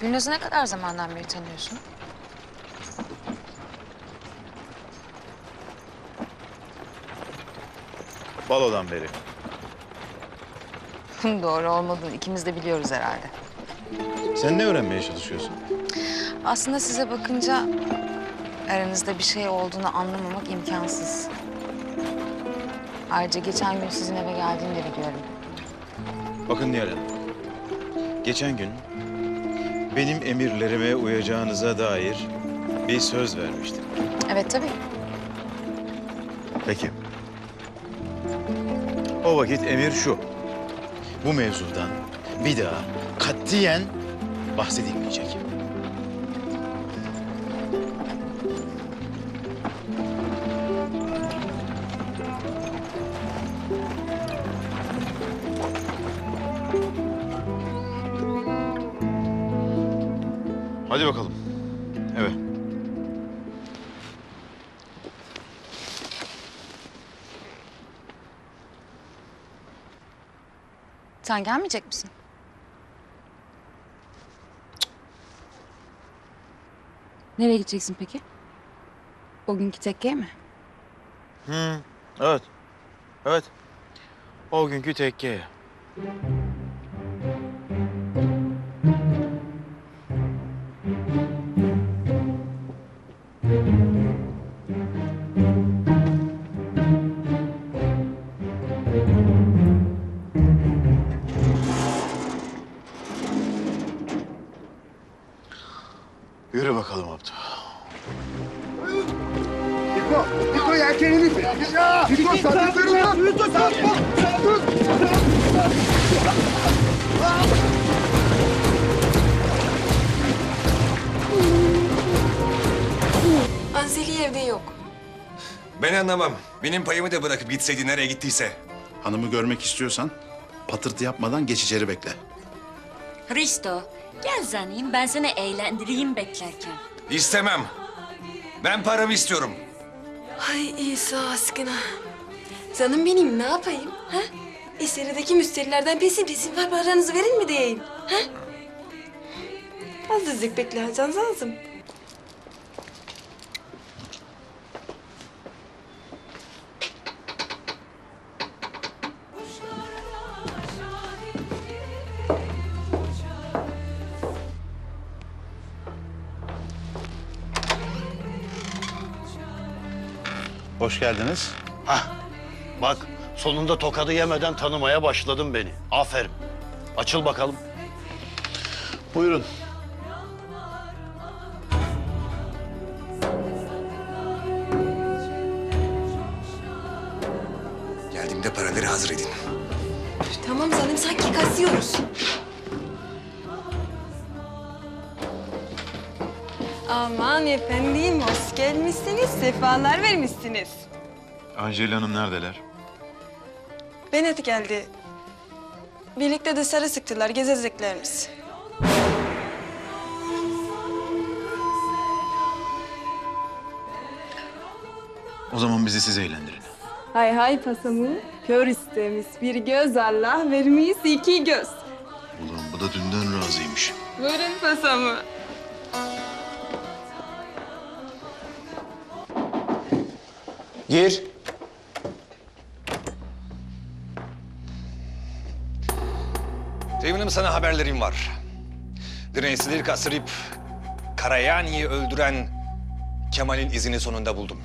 Gülnaz'ı ne kadar zamandan beri tanıyorsun? Balodan beri. Doğru olmadığını ikimiz de biliyoruz herhalde. Sen ne öğrenmeye çalışıyorsun? Aslında size bakınca aranızda bir şey olduğunu anlamamak imkansız. Ayrıca geçen gün sizin eve geldiğini de biliyorum. Bakın Nihal Hanım. Geçen gün benim emirlerime uyacağınıza dair bir söz vermiştim. Evet tabii. Peki. O vakit emir şu. Bu mevzudan bir daha katiyen bahsedilmeyecek. Hadi bakalım. Evet. Sen gelmeyecek misin? Nereye gideceksin peki? O günkü tekkeye mi? Hı, evet. Evet. O günkü tekke. Ben anlamam. Benim payımı da bırakıp gitseydi nereye gittiyse. Hanımı görmek istiyorsan patırtı yapmadan geç içeri bekle. Risto, gel zanayım ben seni eğlendireyim beklerken. İstemem. Ben paramı istiyorum. Ay İsa aşkına. Canım benim ne yapayım? Ha? Eserideki müşterilerden pesin pesin var paranızı verin mi diyeyim? Ha? Azıcık bekleyeceğiz lazım. Hoş geldiniz. Hah, bak sonunda tokadı yemeden tanımaya başladın beni. Aferin. Açıl bakalım. Buyurun. Geldiğimde paraları hazır edin. Tamam canım sanki kasıyoruz. Aman efendim hoş gelmişsiniz, sefalar vermişsiniz. Angela Hanım neredeler? Benet geldi. Birlikte dışarı sıktılar, gezeceklermiş. O zaman bizi siz eğlendirin. Hay hay pasamı, kör istemiş bir göz Allah vermiş iki göz. Ulan bu da dünden razıymış. Buyurun pasamı. Gir. Teğmenim sana haberlerim var. Dirençsizleri kasırıp Karayani'yi öldüren Kemal'in izini sonunda buldum.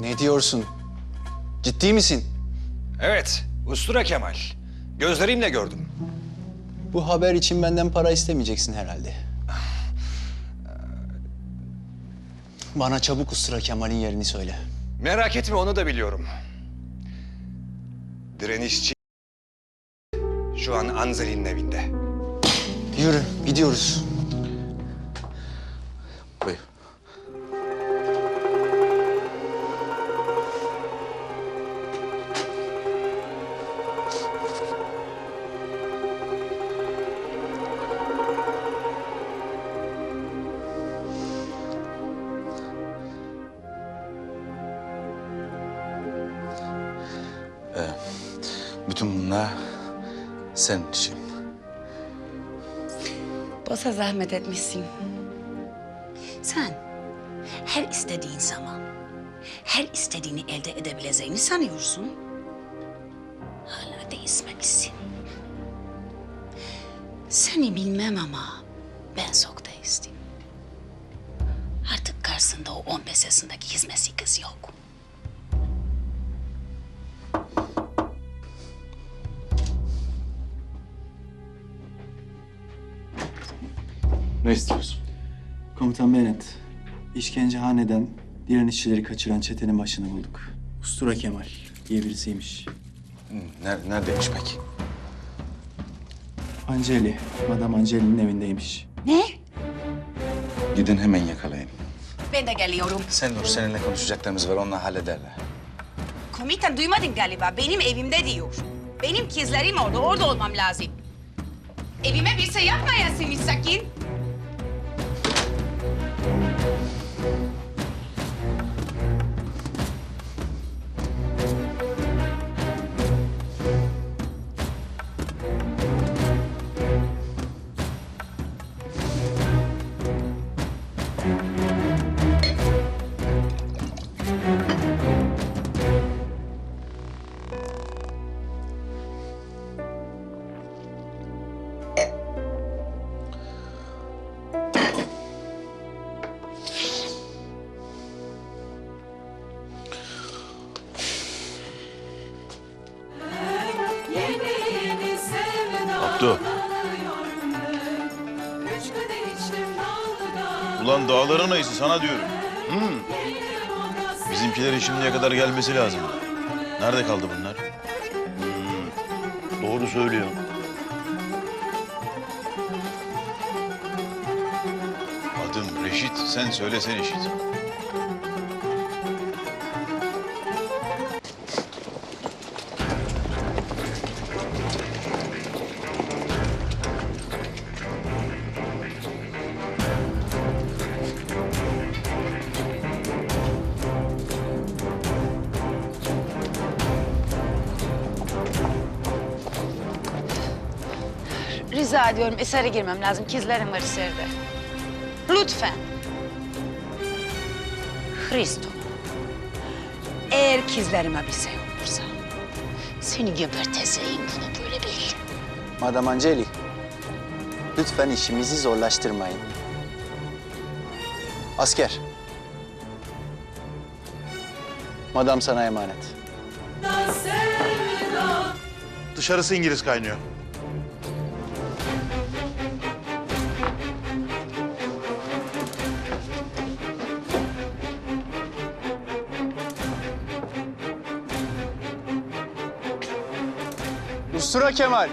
Ne diyorsun? Ciddi misin? Evet, Ustura Kemal. Gözlerimle gördüm. Bu haber için benden para istemeyeceksin herhalde. Bana çabuk Ustura Kemal'in yerini söyle. Merak etme onu da biliyorum. Direnişçi şu an Anzeli'nin evinde. Yürü, gidiyoruz. Bunlar senin için. Bosa zahmet etmişsin. Sen her istediğin zaman her istediğini elde edebileceğini sanıyorsun. Hala değişmemişsin. Seni bilmem ama ben çok değiştim. Artık karşısında o 15 yaşındaki hizmetçi kız yok. Ne istiyorsun? Komutan Bennett, işkencehaneden direnişçileri kaçıran çetenin başını bulduk. Ustura Kemal diye birisiymiş. Nerede, neredeymiş peki? Angeli, Madame Angeli'nin evindeymiş. Ne? Gidin hemen yakalayın. Ben de geliyorum. Sen dur, seninle konuşacaklarımız var, onunla hallederler. Komutan duymadın galiba. Benim evimde diyor. Benim kızlarım orada. Orada olmam lazım. Evime bir şey yapmayasınız sakın. Ulan dağların ayısı sana diyorum. Hmm. Bizimkilerin şimdiye kadar gelmesi lazım. Nerede kaldı bunlar? Doğru söylüyorsun. Adım Reşit, sen söylesen eşit. Rica ediyorum içeri girmem lazım. Kizlerim var içeride. Lütfen. Hristo. Eğer kızlarıma bir şey olursa seni geberteceğim bunu böyle bil. Madame Angeli, lütfen işimizi zorlaştırmayın. Asker. Madam sana emanet. Dışarısı İngiliz kaynıyor. Ustura Kemal,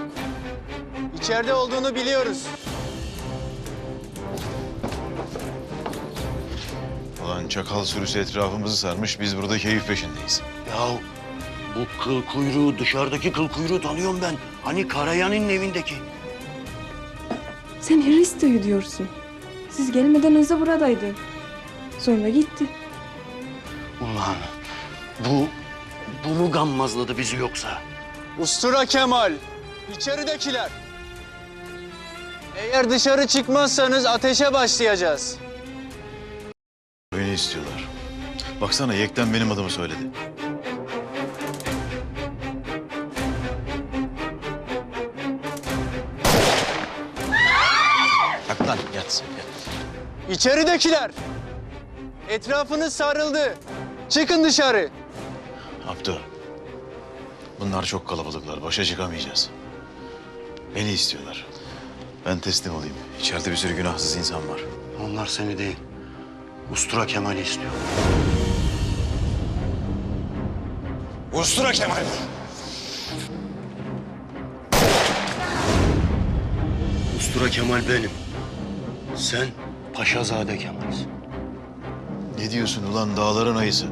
içeride olduğunu biliyoruz. Ulan çakal sürüsü etrafımızı sarmış, biz burada keyif peşindeyiz. Ya bu kıl kuyruğu, dışarıdaki kıl kuyruğu tanıyorum ben. Hani Karayan'ın evindeki. Sen Hristo'yu diyorsun. Siz gelmeden önce buradaydı. Sonra gitti. Ulan bu, bu mu gammazladı bizi yoksa? Ustura Kemal, içeridekiler. Eğer dışarı çıkmazsanız ateşe başlayacağız. Beni istiyorlar. Baksana Yekten benim adımı söyledi. Kalk lan yat yat. İçeridekiler. Etrafınız sarıldı. Çıkın dışarı. Abdü. Bunlar çok kalabalıklar. Başa çıkamayacağız. Beni istiyorlar. Ben teslim olayım. İçeride bir sürü günahsız insan var. Onlar seni değil. Ustura Kemal'i istiyor. Ustura Kemal. Ustura Kemal benim. Sen Paşazade Kemal'sin. Ne diyorsun ulan dağların ayısı?